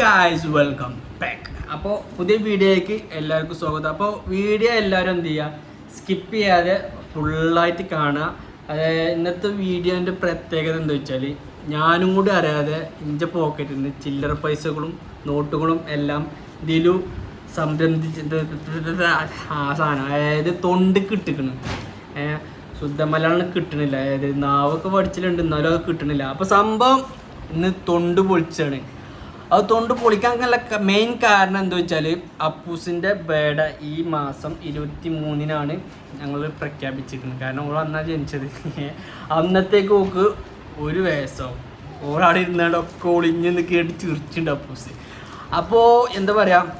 Guys welcome back അപ്പോൾ പുതിയ വീഡിയോയ്ക്ക് എല്ലാവർക്കും സ്വാഗതം. അപ്പോൾ വീഡിയോ എല്ലാവരും എന്ത് ചെയ്യുക സ്കിപ്പ് ചെയ്യാതെ ഫുള്ളായിട്ട് കാണുക. അതായത് ഇന്നത്തെ വീഡിയോന്റെ പ്രത്യേകത എന്താ വെച്ചാൽ ഞാനും കൂടി അറിയാതെ എന്റെ പോക്കറ്റിൽ നിന്ന് ചില്ലറ പൈസകളും നോട്ടുകളും എല്ലാം ദിലു സംരംഭിച്ചിട്ട് ആ സാധനം. അതായത് തൊണ്ട് കിട്ടിക്കണം ശുദ്ധ മലയാളം കിട്ടണില്ല. അതായത് നാവൊക്കെ പഠിച്ചിട്ടുണ്ട് എന്നാലും അത് കിട്ടണില്ല. അപ്പോൾ സംഭവം ഇന്ന് തൊണ്ട് പൊളിച്ചാണ്. അത് തൊണ്ട് പൊളിക്കാനുള്ള മെയിൻ കാരണം എന്താ വെച്ചാൽ അപ്പൂസിന്റെ ബേഡ ഈ മാസം ഇരുപത്തി മൂന്നിനാണ് ഞങ്ങൾ പ്രഖ്യാപിച്ചിരിക്കുന്നത്. കാരണം ഓൾ അന്നാ ജനിച്ചത്. അന്നത്തേക്ക് ഓക്ക് ഒരു വയസ്സാവും ഓളവിടെ ഇരുന്നാണ്ടൊക്കെ ഒളിഞ്ഞ് കേട്ട് ചിരിച്ചിട്ടുണ്ട് അപ്പൂസ്. അപ്പോൾ എന്താ പറയുക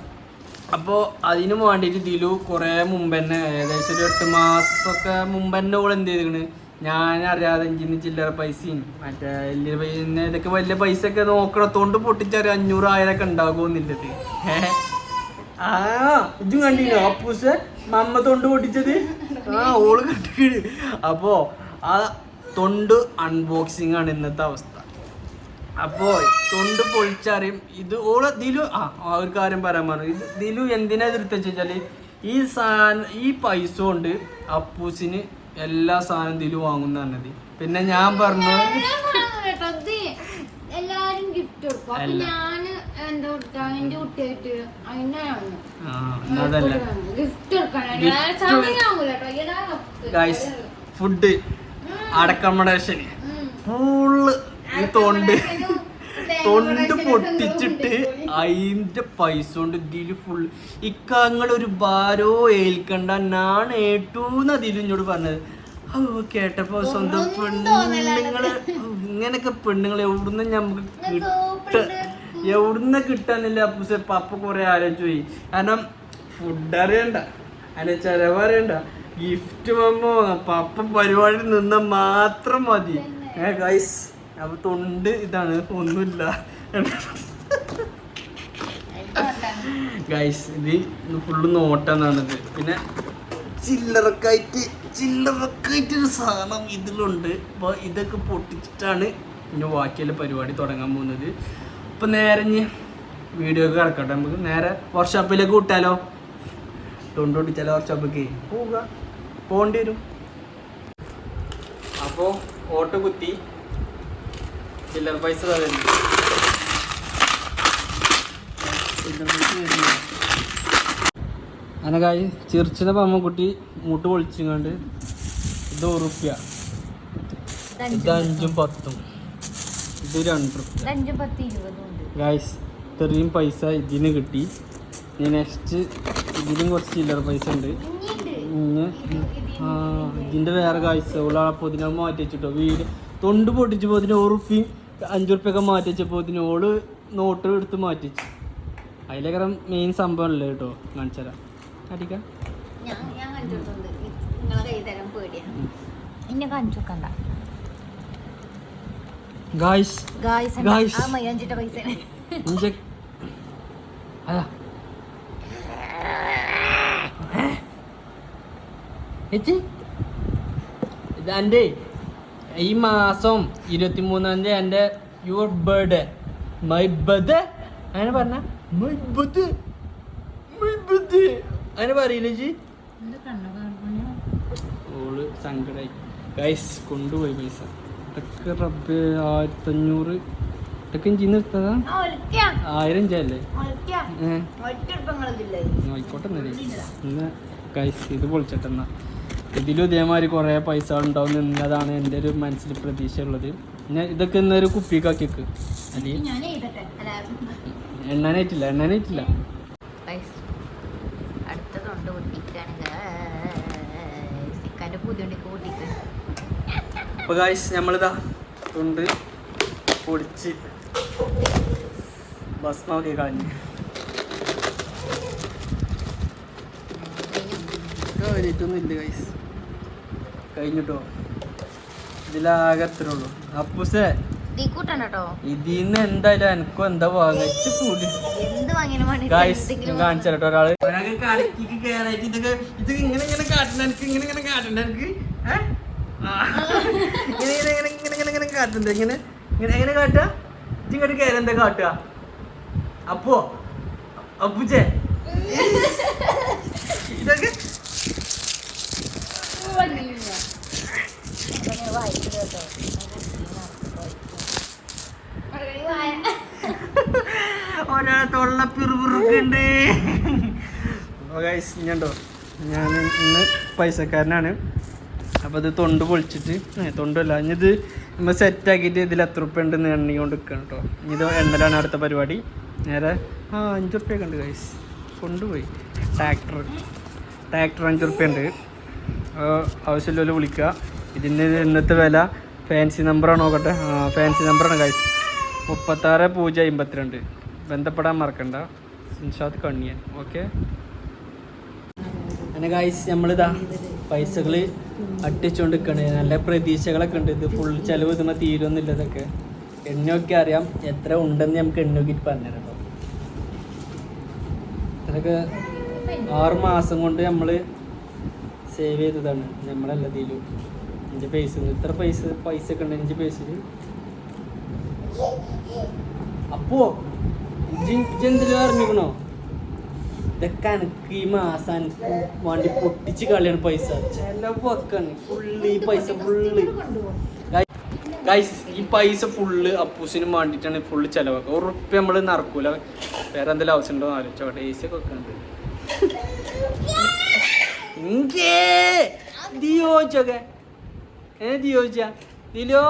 അപ്പോൾ അതിനു വേണ്ടിയിട്ട് ദിലു കുറേ മുമ്പ് തന്നെ ഏകദേശം ഒരു എട്ട് മാസമൊക്കെ മുമ്പ് തന്നെ ഓൾ എന്ത് ചെയ്തിക്കണ് ഞാൻ അറിയാതെ ഇഞ്ചിന് ചില്ലറ പൈസയും മറ്റേ വലിയ പൈസ ഇതൊക്കെ വലിയ പൈസ ഒക്കെ നോക്കണത്തോണ്ട് പൊട്ടിച്ചൊരു അഞ്ഞൂറ് ആയിരം ഒക്കെ ഉണ്ടാകുമെന്നില്ലത് ആ ഇതും കണ്ടില്ല അപ്പൂസ് മമ്മ തൊണ്ട് പൊട്ടിച്ചത്? ആ ഓൾ കണ്ടിട്ട്. അപ്പോ ആ തൊണ്ട് അൺബോക്സിംഗ് ആണ് ഇന്നത്തെ അവസ്ഥ. അപ്പോ തൊണ്ട് പൊളിച്ചറിയും. ഇത് ഓൾ ദിലു ആ ഒരു കാര്യം പറയാൻ പറഞ്ഞു. ഇത് ദിലു എന്തിനാ എതിർത്ത് ഈ സാ ഈ പൈസ കൊണ്ട് അപ്പൂസിന് എല്ലാ സാധനം ഇതിൽ വാങ്ങുന്ന പറഞ്ഞത് പിന്നെ ഞാൻ പറഞ്ഞു എല്ലാരും ഗിഫ്റ്റ് കൊടുക്കും. അല്ല. എന്താ കൊടുക്കാ എന്റെ കുട്ടിയായിട്ട് അതിനാണ് ആ ഗിഫ്റ്റ് ഫുഡ് അടക്കമഡേഷൻ. ഫുള്ള് ഈ തൊണ്ട്. തൊണ്ട് പൊട്ടിച്ചിട്ട് അതിന്റെ പൈസ കൊണ്ട് ഇതിൽ ഫുൾ ഇക്കങ്ങൾ ഒരു ഭാരോ ഏൽക്കണ്ട ഞാൻ ഏറ്റവും അതിൽ ഇങ്ങോട്ട് പറഞ്ഞത്. ഔ, കേട്ടപ്പോ സ്വന്തം പെണ്ണുങ്ങൾ ഇങ്ങനൊക്കെ പെണ്ണുങ്ങൾ എവിടുന്ന് നമുക്ക് കിട്ട എവിടുന്ന് കിട്ടാനില്ല അപ്പൂസെ പപ്പ കുറെ ആലോചിച്ചു പോയി. കാരണം ഫുഡ് അറിയണ്ട. അതിന് ചെലവ് അറിയണ്ട. ഗിഫ്റ്റ് വന്നോ പപ്പ പരിപാടി നിന്ന മാത്രം മതി. ഏ ഗൈസ് അപ്പൊ തൊണ്ട് ഇതാണ് ഒന്നുമില്ല. ഗൈസ് ഇത് ഫുള്ള് നോട്ടെന്നാണിത് പിന്നെ ചില്ലറക്കായിട്ട് ചില്ലറക്കായിട്ട് ഒരു സാധനം ഇതിലുണ്ട്. അപ്പോൾ ഇതൊക്കെ പൊട്ടിച്ചിട്ടാണ് ഇനി ബാക്കിയുള്ള പരിപാടി തുടങ്ങാൻ പോകുന്നത്. അപ്പോൾ നേരെ വീഡിയോ ഒക്കെ കിടക്കട്ടെ. നമുക്ക് നേരെ വർക്ക്ഷോപ്പിലേക്ക് വിട്ടാലോ? തൊണ്ട് പൊട്ടിച്ചാലോ വർക്ക്ഷോപ്പിലേക്ക് പോവുക. പോകേണ്ടി വരും. അപ്പോൾ ഓട്ടോ കുത്തി. ചില്ലറ പൈസ അനകായി അനക്കായി ചിറിച്ചിന പമ്മക്കുട്ടി മൂട്ട് പൊളിച്ചിങ്ങാണ്ട് ഇത് റുപ്യ ഇത് അഞ്ചും പത്തും. ഇത് രണ്ട് ഗായ്സ് ഇത്രയും പൈസ ഇതിന് കിട്ടി. ഇനി നെക്സ്റ്റ് ഇതിനും കുറച്ച് ചില്ലറ പൈസ ഉണ്ട്. ഇനി ആ ഇതിന്റെ വേറെ കാഴ്ച ഉള്ള പൊതിനെ മാറ്റി വെച്ചിട്ടോ. വീട് തൊണ്ട് പൊട്ടിച്ച് പോതിന് ഉറുപ്പിയും അഞ്ചു റുപ്യൊക്കെ മാറ്റി വെച്ചപ്പോൾ ഇതിന് ഓൾ നോട്ട് എടുത്ത് മാറ്റി വെച്ചു അതിലേക്കറ മെയിൻ സംഭവം അല്ലേ കേട്ടോ കാണിച്ചാ അടിക്കാം ഗായ്സ് ഗായ്സ് Guys. ആ മയ്യാഞ്ചിട്ട പൈസ ഇഞ്ച അതാ. ഏച്ചി. ഇത് എന്റെ ഈ മാസം ഇരുപത്തി മൂന്നാം തീയതി എന്റെ യുവർ ബർത്ത്ഡേ മൈ ബർത്ത് അങ്ങനെ പറഞ്ഞ മൈ ബർത്ത് മൈ ബർത്ത് അങ്ങനെ പറയില്ലേ ജി ഓൾ സങ്കടായി. ഗൈസ് കൊണ്ടുപോയി പൈസ. ഇതൊക്കെ റബ്ബേ ആയിരത്തഞ്ഞൂറ്. ഇതൊക്കെ ഇഞ്ചി നിർത്തതാ ആയിരം ഏഹ് ആയിക്കോട്ടെ ഗൈസ് ഇത് പൊളിച്ചിട്ടെന്നാ. ഇതിലും ഇതേമാതിരി കുറേ പൈസ ഉണ്ടാവും എന്നതാണ് എന്റെ ഒരു മനസ്സിൽ പ്രതീക്ഷ ഉള്ളത് പിന്നെ ഇതൊക്കെ ഇന്നൊരു കുപ്പിക്കാക്കിക്ക് എണ്ണാനായിട്ടില്ല എണ്ണാനായിട്ടില്ല. അടുത്ത തൊണ്ട് പൊട്ടിക്കാണ് സിക്കാന്റെ പുതിയ കൂട്ടിക്ക് അപ്പോൾ ഗൈസ് നമ്മളിതാ തൊണ്ട് പൊടിച്ച് ഭസ്മൊക്കെ കളഞ്ഞ്. കഴിഞ്ഞിട്ടൊന്നും ഇല്ല ഗൈസ് കഴിഞ്ഞിട്ടോ? ഇതിലാകത്തിനുള്ളൂ എത്ര ഉള്ളൂ അപ്പൂസേ ഇതിന്ന് എന്തായാലും എനിക്കും എന്താ വാങ്ങിച്ച് കൂടി. കാണിച്ചു ഒരാൾ. ഒരാൾക്ക് കലക്കിക്ക് കേറായിട്ട് ഇതൊക്കെ ഇത് ഇങ്ങനെ ഇങ്ങനെ കാട്ടണ്ട എനിക്ക് ഇങ്ങനെ ഇങ്ങനെ കാട്ടണ്ട എനിക്ക്. ആ. ഇങ്ങനെ ഇങ്ങനെ ഇങ്ങനെ ഇങ്ങനെ ഇങ്ങനെ ഇങ്ങനെ കാട്ടണ്ട ഇങ്ങനെ. ഇങ്ങനെ എങ്ങനെ കാട്ടുക ഇങ്ങോട്ട് കയറി എന്താ കാട്ടുക അപ്പോ അപ്പുജെ ഇതൊക്കെ ഒരാളെ തൊള്ള പിറുപിറുക്കുണ്ട്. ഞണ്ടോ ഞാൻ ഇന്ന് പൈസക്കാരനാണ്. അപ്പോൾ ഇത് തൊണ്ട് പൊളിച്ചിട്ട് തൊണ്ടല്ല ഇനി ഇത് നമ്മൾ സെറ്റാക്കിയിട്ട് ഇതിൽ എത്ര ഉറുപ്പ്യ ഉണ്ടെന്ന് എണ്ണിക്കൊണ്ട് നിൽക്കണം കേട്ടോ ഇത് എണ്ണലാണ് അടുത്ത പരിപാടി. നേരെ ആ അഞ്ച് ഉറുപ്പ്യൊക്കെ ഉണ്ട് ഗൈസ് കൊണ്ടുപോയി. ട്രാക്ടർ ട്രാക്ടർ അഞ്ച് ഉറുപ്പ്യ ഉണ്ട്. ആവശ്യമില്ലല്ലോ വിളിക്കുക. ഇതിന്റെ ഇന്നത്തെ വില ഫാൻസി നമ്പറാണ് നോക്കട്ടെ. ആ ഫാൻസി നമ്പറാണ് ഗൈസ് മുപ്പത്താറ് പൂജ്യം അമ്പത്തിരണ്ട് ബന്ധപ്പെടാൻ മറക്കണ്ട. സിൻഷാദ് കണ്ണിയൻ. ഓക്കെ അങ്ങനെ കായ്സ് നമ്മളിതാ പൈസകൾ അട്ടിച്ചുകൊണ്ട് നിൽക്കണേ നല്ല പ്രതീക്ഷകളൊക്കെ ഉണ്ട്. ഇത് ഫുൾ ചിലവ് ഇതുമ്പോൾ തീരുമെന്നില്ല ഇതൊക്കെ. എണ്ണയൊക്കെ അറിയാം. എത്ര ഉണ്ടെന്ന് നമുക്ക് എണ്ണ നോക്കിയിട്ട് പറഞ്ഞുതരാം ഇതൊക്കെ ആറ് മാസം കൊണ്ട് നമ്മൾ സേവ് ചെയ്തതാണ്. നമ്മളല്ല തീരും എന്റെ പൈസ ഇത്ര പൈസ പൈസ ഒക്കെ ഉണ്ട് എന്റെ പൈസയിൽ അപ്പോ എന്തിലും അറിഞ്ഞിക്കണോ ഇതൊക്കെ എനിക്ക് ഈ മാസം എനിക്ക് പൊട്ടിച്ച് കളിയാണ് പൈസ. ചെലവൊക്കെയാണ് ഫുള്ള് ഈ പൈസ ഫുള്ള്. ഗൈസ് ഈ പൈസ ഫുള്ള് അപ്പൂസിന് വേണ്ടിയിട്ടാണ് ഫുള്ള് ചെലവാക്കുക ഉറപ്പ് നമ്മൾ നടക്കൂല. വേറെ എന്തെങ്കിലും ആവശ്യം ഉണ്ടോ എ സി ഒക്കെ വെക്കുന്നുണ്ട് ചോദിച്ചോക്കെ ഏ ചോദിച്ചാ? ദിലോ.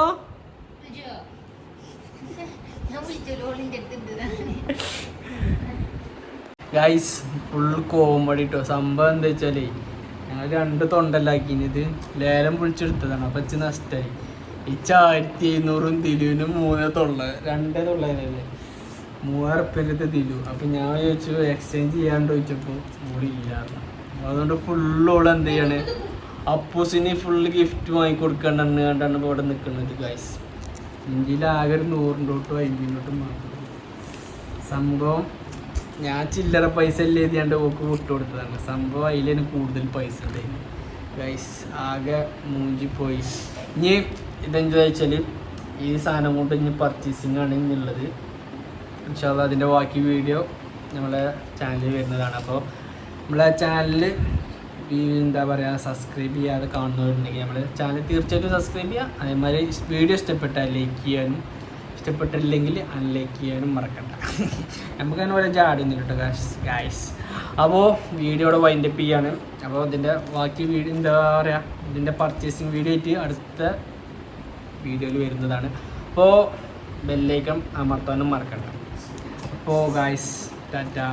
ഗൈസ് ഫുൾ കോമഡി കേട്ടോ സംഭവം എന്താ വെച്ചാലേ ഞങ്ങൾ രണ്ട് തൊണ്ടല്ലാക്കിനിത് ലേലം പൊളിച്ചെടുത്തതാണ് അപ്പം ഇച്ച് നഷ്ടമായി ഇച്ച ആയിരത്തി എഴുന്നൂറും തിരുവിനും മൂന്ന് തൊള്ള രണ്ടേ തൊള്ളേ മൂവായിരം ഉറുപ്പ്യന്റെ തിരു അപ്പം ഞാൻ ചോദിച്ചു എക്സ്ചേഞ്ച് ചെയ്യാണ്ട് ചോദിച്ചപ്പോൾ കൂടി ഇല്ലായിരുന്നു അതുകൊണ്ട് ഫുള്ള് ഓൾ എന്ത് ചെയ്യാണ്? അപ്പൂസിന് ഫുള്ള് ഗിഫ്റ്റ് വാങ്ങിക്കൊടുക്കണ്ടെന്ന് കണ്ടാണ് ഇവിടെ നിൽക്കുന്നത് ഗൈസ് ഇന്ത്യയിൽ ഒരു നൂറിന്റെ തൊട്ടും അമ്പതിന്റെ തൊട്ടും മാത്രം. സംഭവം ഞാൻ ചില്ലറ പൈസ ഇല്ല എഴുതിയാണ്ട് ഓക്ക് വിട്ടു കൊടുത്തതാണ്. സംഭവം അതിലേന് കൂടുതൽ പൈസ ഉണ്ടായിരുന്നു. ഗൈസ് ആകെ മൂഞ്ചി പോയി. ഇനി ഇതെന്താ വെച്ചാൽ ഈ സാധനം കൊണ്ട് ഇനി പർച്ചേസിങ് ആണ് ഇന്നുള്ളത് പക്ഷേ അത് അതിന്റെ ബാക്കി വീഡിയോ നമ്മളെ ചാനലിൽ വരുന്നതാണ്. അപ്പോൾ നമ്മളെ ചാനലിൽ എന്താ പറയുക സബ്സ്ക്രൈബ് ചെയ്യാതെ കാണുന്നവരുണ്ടെങ്കിൽ നമ്മൾ ചാനൽ തീർച്ചയായിട്ടും സബ്സ്ക്രൈബ് ചെയ്യുക അതേമാതിരി വീഡിയോ ഇഷ്ടപ്പെട്ടാൽ ലൈക്ക് ചെയ്യാനും ഇഷ്ടപ്പെട്ടില്ലെങ്കിൽ അൺലൈക്ക് ചെയ്യാനും മറക്കണ്ട. നമുക്ക് അതിന് പോലെ ചാടുന്നില്ല കേട്ടോ ഗാഷ് ഗായ്സ് അപ്പോൾ വീഡിയോയുടെ വൈൻഡപ്പ് ചെയ്യാണ്. അപ്പോൾ ഇതിന്റെ ബാക്കി വീഡിയോ എന്താ പറയുക ഇതിന്റെ പർച്ചേസിങ് വീഡിയോ ആയിട്ട് അടുത്ത വീഡിയോയിൽ വരുന്നതാണ്. അപ്പോൾ ബെല്ലേക്കം അമർത്താനും മറക്കണ്ട. അപ്പോൾ ഗായ്സ് ടാറ്റാ